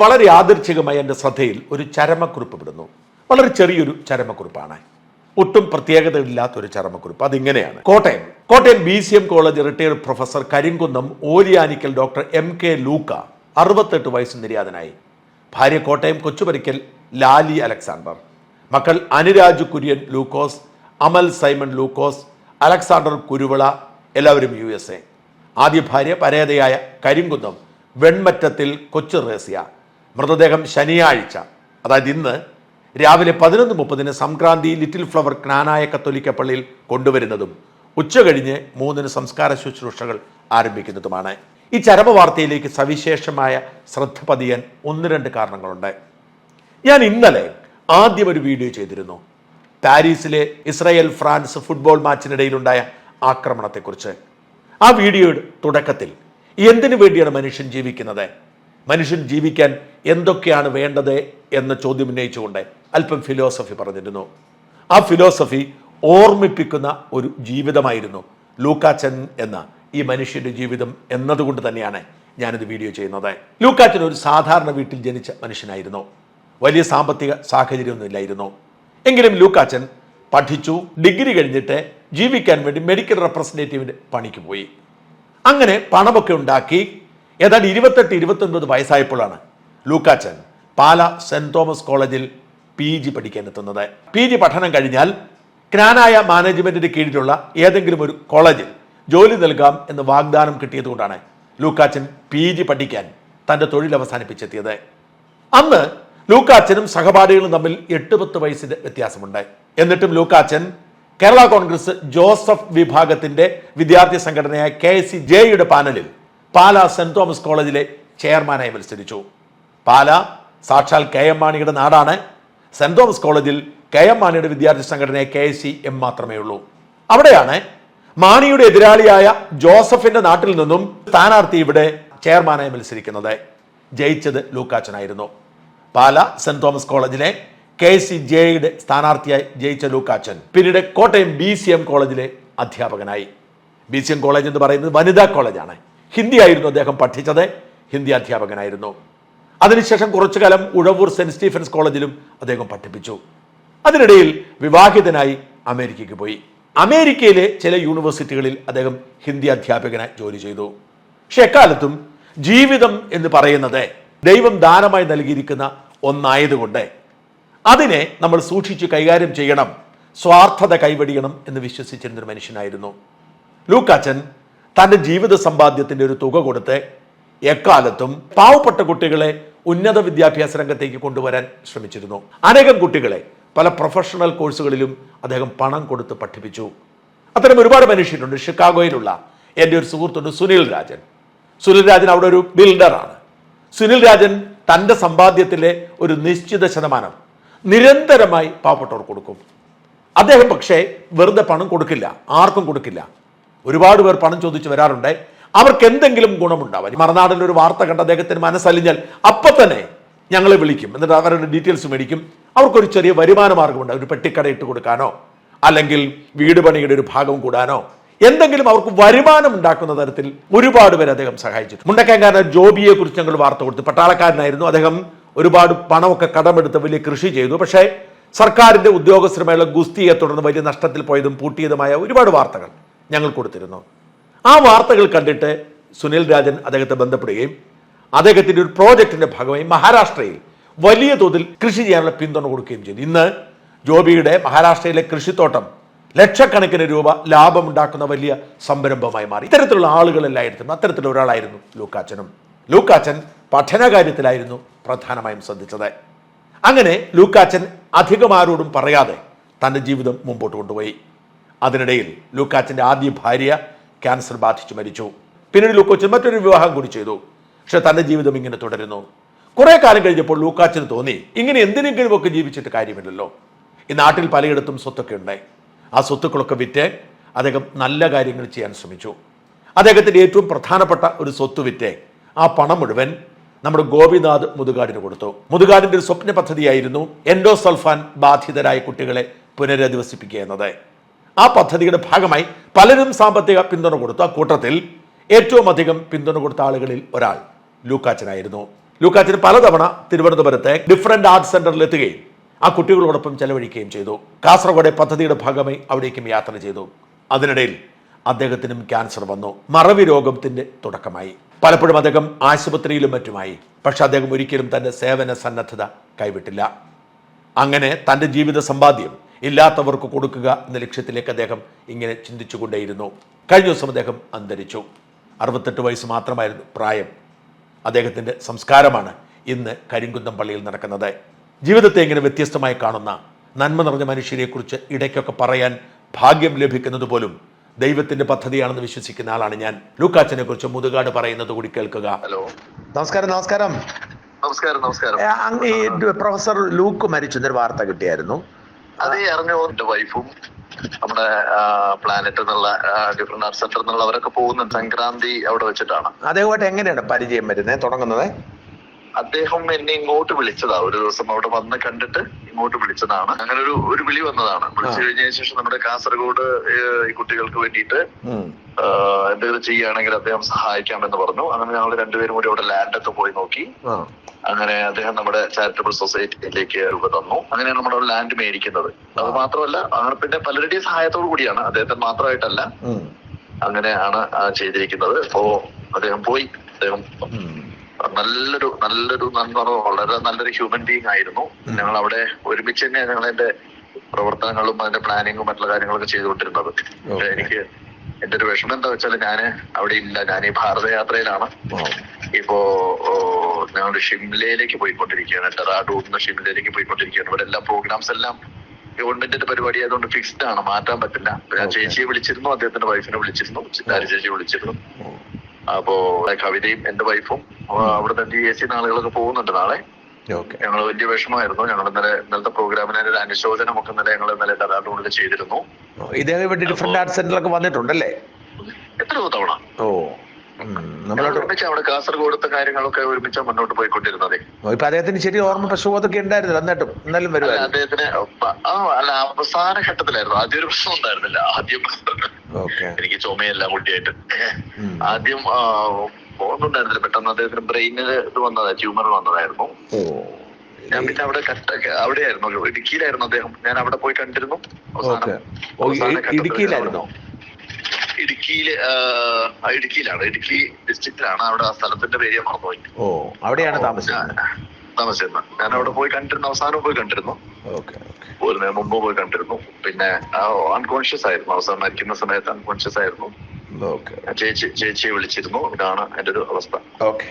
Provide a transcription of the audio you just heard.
വളരെ ആദർശികമായി എന്റെ ശ്രദ്ധയിൽ ഒരു ചരമക്കുറിപ്പ് വിടുന്നു വളരെ ചെറിയൊരു ചരമക്കുറിപ്പാണ്. ഒട്ടും പ്രത്യേകതയില്ലാത്ത ഒരു ചരമക്കുറിപ്പ്. അതിങ്ങനെയാണ്. Kottayam. Kottayam B C M college retired professor Karinkunnam Oliyanickal doctor M K Luka അറുപത്തെട്ട് വയസ്സ് നിര്യാതനായി. ഭാര്യ കോട്ടയം കൊച്ചുപരിക്കൽ ലാലി അലക്സാണ്ടർ. മക്കൾ അനുരാജ് കുര്യൻ ലൂക്കോസ് അമൽ സൈമൺ ലൂക്കോസ് അലക്സാണ്ടർ കുരുവിള എല്ലാവരും യു എസ് എ. ആദ്യ ഭാര്യ പരേതയായ കരിങ്കുന്നം വെൺമറ്റത്തിൽ കൊച്ചു റേസ്യ. മൃതദേഹം ശനിയാഴ്ച. അതായത് ഇന്ന് രാവിലെ പതിനൊന്ന് മുപ്പതിന് സംക്രാന്തി ലിറ്റിൽ ഫ്ലവർ ജ്ഞാനായ കത്തോലിക്ക പള്ളിയിൽ കൊണ്ടുവരുന്നതും ഉച്ച കഴിഞ്ഞ് മൂന്നിന് സംസ്കാര ശുശ്രൂഷകൾ ആരംഭിക്കുന്നതുമാണ്. ഈ ചരമ വാർത്തയിലേക്ക് സവിശേഷമായ ശ്രദ്ധ പതിയാൻ ഒന്ന് രണ്ട് കാരണങ്ങളുണ്ട്. ഞാൻ ഇന്നലെ ആദ്യം ഒരു വീഡിയോ ചെയ്തിരുന്നു. പാരീസിലെ ഇസ്രായേൽ ഫ്രാൻസ് ഫുട്ബോൾ മാച്ചിനിടയിലുണ്ടായ ആക്രമണത്തെക്കുറിച്ച്. ആ വീഡിയോയുടെ തുടക്കത്തിൽ എന്തിനു വേണ്ടിയാണ് മനുഷ്യൻ ജീവിക്കുന്നത്? മനുഷ്യൻ ജീവിക്കാൻ എന്തൊക്കെയാണ് വേണ്ടത് എന്ന ചോദ്യം ഉന്നയിച്ചുകൊണ്ട് അല്പം ഫിലോസഫി പറഞ്ഞിരുന്നു. ആ ഫിലോസഫി ഓർമ്മിപ്പിക്കുന്ന ഒരു ജീവിതമായിരുന്നു ലൂക്കാച്ചൻ എന്ന ഈ മനുഷ്യന്റെ ജീവിതം എന്നതുകൊണ്ട് തന്നെയാണ് ഞാനിത് വീഡിയോ ചെയ്യുന്നത്. ലൂക്കാച്ചൻ ഒരു സാധാരണ വീട്ടിൽ ജനിച്ച മനുഷ്യനായിരുന്നു. വലിയ സാമ്പത്തിക സാഹചര്യമൊന്നുമില്ലായിരുന്നു. എങ്കിലും ലൂക്കാച്ചൻ പഠിച്ചു ഡിഗ്രി കഴിഞ്ഞിട്ട് ജീവിക്കാൻ വേണ്ടി മെഡിക്കൽ റെപ്രസെന്റേറ്റീവിന്റെ പണിക്ക് പോയി. അങ്ങനെ പണമൊക്കെ ഉണ്ടാക്കി. ഏതാണ്ട് ഇരുപത്തെട്ട് ഇരുപത്തൊൻപത് വയസ്സായപ്പോഴാണ് ലൂക്കാച്ചൻ പാല സെന്റ് തോമസ് കോളേജിൽ പി ജി പഠിക്കാൻ എത്തുന്നത്. പി ജി പഠനം കഴിഞ്ഞാൽ ക്നാനായ മാനേജ്മെന്റിന്റെ കീഴിലുള്ള ഏതെങ്കിലും ഒരു കോളേജിൽ ജോലി നൽകാം എന്ന് വാഗ്ദാനം കിട്ടിയതുകൊണ്ടാണ് ലൂക്കാച്ചൻ പി ജി പഠിക്കാൻ തന്റെ തൊഴിൽ അവസാനിപ്പിച്ചെത്തിയത്. അന്ന് ലൂക്കാച്ചനും സഹപാഠികളും തമ്മിൽ എട്ട് പത്ത് വയസ്സിന്റെ വ്യത്യാസമുണ്ട്. എന്നിട്ടും ലൂക്കാച്ചൻ കേരള കോൺഗ്രസ് ജോസഫ് വിഭാഗത്തിന്റെ വിദ്യാർത്ഥി സംഘടനയായ കെ സി ജെയുടെ പാനലിൽ പാല സെന്റ് തോമസ് കോളേജിലെ ചെയർമാനായി മത്സരിച്ചു. പാല സാക്ഷാൽ കെ എം മാണിയുടെ നാടാണ്. സെന്റ് തോമസ് കോളേജിൽ കെ എം മാണിയുടെ വിദ്യാർത്ഥി സംഘടനയായ കെ സി എം മാത്രമേ ഉള്ളൂ. അവിടെയാണ് മാണിയുടെ എതിരാളിയായ ജോസഫിന്റെ നാട്ടിൽ നിന്നും സ്ഥാനാർത്ഥി ഇവിടെ ചെയർമാനായി മത്സരിക്കുന്നത്. ജയിച്ചത് ലൂക്കാച്ചനായിരുന്നു. പാല സെന്റ് തോമസ് കോളേജിലെ കെ സി ജെയുടെ സ്ഥാനാർത്ഥിയായി ജയിച്ച ലൂക്കാച്ചൻ പിന്നീട് കോട്ടയം ബി സി എം കോളേജിലെ അധ്യാപകനായി. ബി സി എം കോളേജ് എന്ന് പറയുന്നത് വനിതാ കോളേജാണ്. ഹിന്ദി ആയിരുന്നു അദ്ദേഹം പഠിച്ചത്. ഹിന്ദി അധ്യാപകനായിരുന്നു. അതിനുശേഷം കുറച്ചു കാലം ഉഴവൂർ സെന്റ് സ്റ്റീഫൻസ് കോളേജിലും അദ്ദേഹം പഠിപ്പിച്ചു. അതിനിടയിൽ വിവാഹിതനായി അമേരിക്കയ്ക്ക് പോയി. അമേരിക്കയിലെ ചില യൂണിവേഴ്സിറ്റികളിൽ അദ്ദേഹം ഹിന്ദി അധ്യാപകനായി ജോലി ചെയ്തു. പക്ഷെ എക്കാലത്തും ജീവിതം എന്ന് പറയുന്നത് ദൈവം ദാനമായി നൽകിയിരിക്കുന്ന ഒന്നായതുകൊണ്ട് അതിനെ നമ്മൾ സൂക്ഷിച്ച് കൈകാര്യം ചെയ്യണം. സ്വാർത്ഥത കൈവടിയണം എന്ന് വിശ്വസിച്ചിരുന്നൊരു മനുഷ്യനായിരുന്നു. ലൂക്കാച്ചൻ തന്റെ ജീവിത സമ്പാദ്യത്തിന്റെ ഒരു തുക കൊടുത്ത് എക്കാലത്തും പാവപ്പെട്ട കുട്ടികളെ ഉന്നത വിദ്യാഭ്യാസ രംഗത്തേക്ക് കൊണ്ടുവരാൻ ശ്രമിച്ചിരുന്നു. അനേകം കുട്ടികളെ പല പ്രൊഫഷണൽ കോഴ്സുകളിലും അദ്ദേഹം പണം കൊടുത്ത് പഠിപ്പിച്ചു. അത്തരം ഒരുപാട് മനുഷ്യരുണ്ട്. ഷിക്കാഗോയിലുള്ള എന്റെ ഒരു സുഹൃത്തുണ്ട് സുനിൽ രാജൻ. സുനിൽ രാജൻ അവിടെ ഒരു ബിൽഡറാണ്. സുനിൽ രാജൻ തന്റെ സമ്പാദ്യത്തിലെ ഒരു നിശ്ചിത ശതമാനം നിരന്തരമായി പാവപ്പെട്ടവർക്ക് കൊടുക്കും. അദ്ദേഹം പക്ഷേ വെറുതെ പണം കൊടുക്കില്ല. ആർക്കും കൊടുക്കില്ല. ഒരുപാട് പേർ പണം ചോദിച്ചു വരാറുണ്ട്. അവർക്ക് എന്തെങ്കിലും ഗുണമുണ്ടാവാൻ. മറുനാടിൽ ഒരു വാർത്ത കണ്ട അദ്ദേഹത്തിന് മനസ്സലിഞ്ഞാൽ അപ്പൊ തന്നെ ഞങ്ങളെ വിളിക്കും. എന്നിട്ട് അവരുടെ ഡീറ്റെയിൽസ് മേടിക്കും. അവർക്കൊരു ചെറിയ വരുമാന മാർഗമുണ്ട്. ഒരു പെട്ടിക്കട ഇട്ട് കൊടുക്കാനോ അല്ലെങ്കിൽ വീട് പണിയുടെ ഒരു ഭാഗം കൂടാനോ എന്തെങ്കിലും അവർക്ക് വരുമാനം ഉണ്ടാക്കുന്ന തരത്തിൽ ഒരുപാട് പേര് അദ്ദേഹം സഹായിച്ചിട്ടുണ്ട്. മുണ്ടക്കാരൻ ജോബിയെ കുറിച്ച് ഞങ്ങൾ വാർത്ത കൊടുത്തു. പട്ടാളക്കാരനായിരുന്നു. അദ്ദേഹം ഒരുപാട് പണമൊക്കെ കടമെടുത്ത് വലിയ കൃഷി ചെയ്തു. പക്ഷേ സർക്കാരിന്റെ ഉദ്യോഗസ്ഥരുമായുള്ള ഗുസ്തിയെ തുടർന്ന് വലിയ നഷ്ടത്തിൽ പോയതും പൂട്ടിയതുമായ ഒരുപാട് വാർത്തകൾ ഞങ്ങൾ കൊടുത്തിരുന്നു. ആ വാർത്തകൾ കണ്ടിട്ട് സുനിൽ രാജൻ അദ്ദേഹത്തെ ബന്ധപ്പെടുകയും അദ്ദേഹത്തിന്റെ ഒരു പ്രോജക്റ്റിന്റെ ഭാഗമായി മഹാരാഷ്ട്രയിൽ വലിയ തോതിൽ കൃഷി ചെയ്യാനുള്ള പിന്തുണ കൊടുക്കുകയും ചെയ്തു. ഇന്ന് ജോബിയുടെ മഹാരാഷ്ട്രയിലെ കൃഷിത്തോട്ടം ലക്ഷക്കണക്കിന് രൂപ ലാഭമുണ്ടാക്കുന്ന വലിയ സംരംഭമായി മാറി. ഇത്തരത്തിലുള്ള ആളുകളെല്ലായിരുന്നു അത്തരത്തിലുള്ള ഒരാളായിരുന്നു ലൂക്കാച്ചനും. ലൂക്കാച്ചൻ പഠനകാര്യത്തിലായിരുന്നു പ്രധാനമായും ശ്രദ്ധിച്ചത്. അങ്ങനെ ലൂക്കാച്ചൻ അധികം ആരോടും പറയാതെ തന്റെ ജീവിതം മുമ്പോട്ട് കൊണ്ടുപോയി. അതിനിടയിൽ ലൂക്കാച്ചന്റെ ആദ്യ ഭാര്യ ക്യാൻസർ ബാധിച്ച് മരിച്ചു. പിന്നീട് ലൂക്കോച്ചൻ മറ്റൊരു വിവാഹം കൂടി ചെയ്തു. പക്ഷെ തന്റെ ജീവിതം ഇങ്ങനെ തുടരുന്നു. കുറേ കാലം കഴിഞ്ഞപ്പോൾ ലൂക്കാച്ചന് തോന്നി ഇങ്ങനെ എന്തിനെങ്കിലും ഒക്കെ ജീവിച്ചിട്ട് കാര്യമില്ലല്ലോ. ഈ നാട്ടിൽ പലയിടത്തും സ്വത്തൊക്കെ ഉണ്ട്. ആ സ്വത്തുക്കളൊക്കെ വിറ്റ് അദ്ദേഹം നല്ല കാര്യങ്ങൾ ചെയ്യാൻ ശ്രമിച്ചു. അദ്ദേഹത്തിന്റെ ഏറ്റവും പ്രധാനപ്പെട്ട ഒരു സ്വത്ത് വിറ്റ് ആ പണം മുഴുവൻ നമ്മുടെ ഗോപിനാഥ് മുതുകാടിന് കൊടുത്തു. മുതുകാടിന്റെ ഒരു സ്വപ്ന പദ്ധതിയായിരുന്നു എൻഡോസൾഫാൻ ബാധിതരായ കുട്ടികളെ പുനരധിവസിപ്പിക്കുക എന്നത്. ആ പദ്ധതിയുടെ ഭാഗമായി പലരും സാമ്പത്തിക പിന്തുണ കൊടുത്തു. ആ കൂട്ടത്തിൽ ഏറ്റവും അധികം പിന്തുണ കൊടുത്ത ആളുകളിൽ ഒരാൾ ലൂക്കാച്ചനായിരുന്നു. ലൂക്കാച്ചന് പലതവണ തിരുവനന്തപുരത്തെ ഡിഫറന്റ് ആർട്സ് സെന്ററിൽ എത്തുകയും ആ കുട്ടികളോടൊപ്പം ചെലവഴിക്കുകയും ചെയ്തു. കാസർഗോഡ് പദ്ധതിയുടെ ഭാഗമായി അവിടേക്കും യാത്ര ചെയ്തു. അതിനിടയിൽ അദ്ദേഹത്തിനും ക്യാൻസർ വന്നു. മറവി രോഗത്തിന്റെ തുടക്കമായി. പലപ്പോഴും അദ്ദേഹം ആശുപത്രിയിലും മറ്റുമായി. പക്ഷെ അദ്ദേഹം ഒരിക്കലും തന്റെ സേവന സന്നദ്ധത കൈവിട്ടില്ല. അങ്ങനെ തന്റെ ജീവിത സമ്പാദ്യം ഇല്ലാത്തവർക്ക് കൊടുക്കുക എന്ന ലക്ഷ്യത്തിലേക്ക് അദ്ദേഹം ഇങ്ങനെ ചിന്തിച്ചുകൊണ്ടേയിരുന്നു. കഴിഞ്ഞ ദിവസം അദ്ദേഹം അന്തരിച്ചു. അറുപത്തെട്ട് വയസ്സ് മാത്രമായിരുന്നു പ്രായം. അദ്ദേഹത്തിന്റെ സംസ്കാരമാണ് ഇന്ന് കരിങ്കുന്നം പള്ളിയിൽ നടക്കുന്നത്. ജീവിതത്തെ ഇങ്ങനെ വ്യത്യസ്തമായി കാണുന്ന നന്മ നിറഞ്ഞ മനുഷ്യരെക്കുറിച്ച് ഇടയ്ക്കൊക്കെ പറയാൻ ഭാഗ്യം ലഭിക്കുന്നത് പോലും ദൈവത്തിന്റെ പദ്ധതിയാണെന്ന് വിശ്വസിക്കുന്ന ആളാണ് ഞാൻ. ലൂക്കാച്ചനെ കുറിച്ച് മുതുകാട് പറയുന്നത് കൂടി കേൾക്കുക. ഹലോ. നമസ്കാരം നമസ്കാരം. നമസ്കാരം നമസ്കാരം. ഈ പ്രൊഫസർ ലൂക്ക് മരിച്ചു എന്നൊരു വാർത്ത കിട്ടിയായിരുന്നു. അത് അറിഞ്ഞു? എന്റെ വൈഫും നമ്മുടെ പ്ലാനറ്റ് എന്നുള്ള ഡിഫറെന്റ് ആർട്ട് സെന്റർ എന്നുള്ള അവരൊക്കെ പോകുന്ന സംക്രാന്തി അവിടെ വെച്ചിട്ടാണ്. അതേപോലെ എങ്ങനെയാണ് പരിചയം വരുന്നത്? തുടങ്ങുന്നത്? അദ്ദേഹം എന്നെ ഇങ്ങോട്ട് വിളിച്ചതാ. ഒരു ദിവസം അവിടെ വന്ന് കണ്ടിട്ട് ഇങ്ങോട്ട് വിളിച്ചതാണ്. അങ്ങനെ ഒരു ഒരു വിളി വന്നതാണ്. വിളിച്ചു കഴിഞ്ഞതിന് ശേഷം നമ്മുടെ കാസർഗോഡ് ഈ കുട്ടികൾക്ക് വേണ്ടിയിട്ട് എന്തെങ്കിലും ചെയ്യുകയാണെങ്കിൽ അദ്ദേഹം സഹായിക്കാമെന്ന് പറഞ്ഞു. അങ്ങനെ ഞങ്ങൾ രണ്ടുപേരും കൂടി അവിടെ ലാൻഡൊക്കെ പോയി നോക്കി. അങ്ങനെ അദ്ദേഹം നമ്മുടെ ചാരിറ്റബിൾ സൊസൈറ്റിയിലേക്ക് രൂപ തന്നു അങ്ങനെയാണ് നമ്മുടെ അവിടെ ലാൻഡ് മേടിക്കുന്നത്. അത് മാത്രമല്ല അങ്ങനെ പിന്നെ പലരുടെയും സഹായത്തോടു കൂടിയാണ്. അദ്ദേഹത്തെ മാത്രമായിട്ടല്ല. അങ്ങനെയാണ് ചെയ്തിരിക്കുന്നത്. അപ്പോ അദ്ദേഹം പോയി. അദ്ദേഹം നല്ലൊരു നല്ലൊരു നന്മ വളരെ നല്ലൊരു ഹ്യൂമൻ ബീങ് ആയിരുന്നു. ഞങ്ങൾ അവിടെ ഒരുമിച്ച് തന്നെയാണ് ഞങ്ങൾ എന്റെ പ്രവർത്തനങ്ങളും അതിന്റെ പ്ലാനിങ്ങും മറ്റുള്ള കാര്യങ്ങളൊക്കെ ചെയ്തുകൊണ്ടിരുന്നത്. എനിക്ക് എന്റെ ഒരു വിഷമം എന്താ വെച്ചാൽ ഞാൻ അവിടെ ഇല്ല. ഞാൻ ഈ ഭാരതയാത്രയിലാണ് ഇപ്പോ ഞങ്ങൾ ഷിംലയിലേക്ക് പോയിക്കൊണ്ടിരിക്കുകയാണ്. ഡെറാഡൂൺ നിന്ന് ഷിംലയിലേക്ക് പോയിക്കൊണ്ടിരിക്കുകയാണ്. ഇവിടെ എല്ലാ പ്രോഗ്രാംസ് എല്ലാം ഗവൺമെന്റിന്റെ പരിപാടി ആയതുകൊണ്ട് ഫിക്സ്ഡ് ആണ്. മാറ്റാൻ പറ്റില്ല. ഞാൻ ചേച്ചിയെ വിളിച്ചിരുന്നു. അദ്ദേഹത്തിന്റെ വൈഫിനെ വിളിച്ചിരുന്നു. ചിത്താരി ചേച്ചിയെ വിളിച്ചിരുന്നു. അപ്പോ കവിതയും എന്റെ വൈഫും അവിടെ ജി എസ് സി നാളുകളൊക്കെ പോകുന്നുണ്ട് നാളെ. ഞങ്ങൾ വലിയ വിഷമമായിരുന്നു. ഞങ്ങൾ ഇന്നലെ ഇന്നലത്തെ പ്രോഗ്രാമിന് ഒരു അനുശോചനം ഒക്കെ ഇന്നലെ ഞങ്ങൾ ഇന്നലെ ഡെറാഡൂണിൽ ചെയ്തിരുന്നു. ഇദ്ദേഹം ഇവിടെ ഡിഫറെന്റ് ആർട്ട് സെന്ററിലൊക്കെ വന്നിട്ടുണ്ടല്ലേ? എത്രയോ തവണ? ഓ ഒരുമിച്ച് അവിടെ കാസർഗോഡത്തെ കാര്യങ്ങളൊക്കെ ഒരുമിച്ച് മുന്നോട്ട് പോയിക്കൊണ്ടിരുന്നതേ ഇപ്പൊ അദ്ദേഹത്തിന് ശരി ഓർമ്മ പ്രശ്നമൊക്കെ ഉണ്ടായിരുന്നു എന്നിട്ടും എന്നാലും അല്ല, വരുവായിരുന്നു. അദ്ദേഹത്തിന് പ- അല്ല അവസാന ഘട്ടത്തിലായിരുന്നു. ആദ്യം ഒരു പ്രശ്നം ഉണ്ടായിരുന്നില്ല. ആദ്യം എനിക്ക് ചുമയെല്ലാം കുട്ടിയായിട്ട്. ആദ്യം പോകുന്നുണ്ടായിരുന്നില്ല പെട്ടെന്ന് അദ്ദേഹത്തിന് ബ്രെയിനിൽ ഇത് വന്നതാ ട്യൂമർ വന്നതായിരുന്നു. ഞാൻ പിന്നെ അവിടെ കട്ട അവിടെയായിരുന്നു. ഇടുക്കിയിലായിരുന്നു അദ്ദേഹം. ഞാൻ അവിടെ പോയി കണ്ടിരുന്നു. ഇടുക്കിയിലായിരുന്നു? ഇടുക്കിയിൽ ഇടുക്കിയിലാണ്. ഇടുക്കി ഡിസ്ട്രിക്റ്റിലാണ് അവിടെ ആ സ്ഥലത്തിന്റെ പേര് ഞാൻ മറന്നുപോയി. ഓ അവിടെയാണ് താമസിച്ചത് താമസിച്ചിരുന്നത് ഞാൻ അവിടെ പോയി കണ്ടിരുന്നു. അവസാനം പോയി കണ്ടിരുന്നു. ഒരു മുമ്പ് പോയി കണ്ടിരുന്നു. പിന്നെ അൺകോൺഷ്യസ് ആയിരുന്നു. അവസാനം മരിക്കുന്ന സമയത്ത് അൺകോൺഷ്യസ് ആയിരുന്നു. ചേച്ചി ചേച്ചിയെ വിളിച്ചിരുന്നു. ഇതാണ് എന്റെ ഒരു അവസ്ഥ. ഓക്കെ.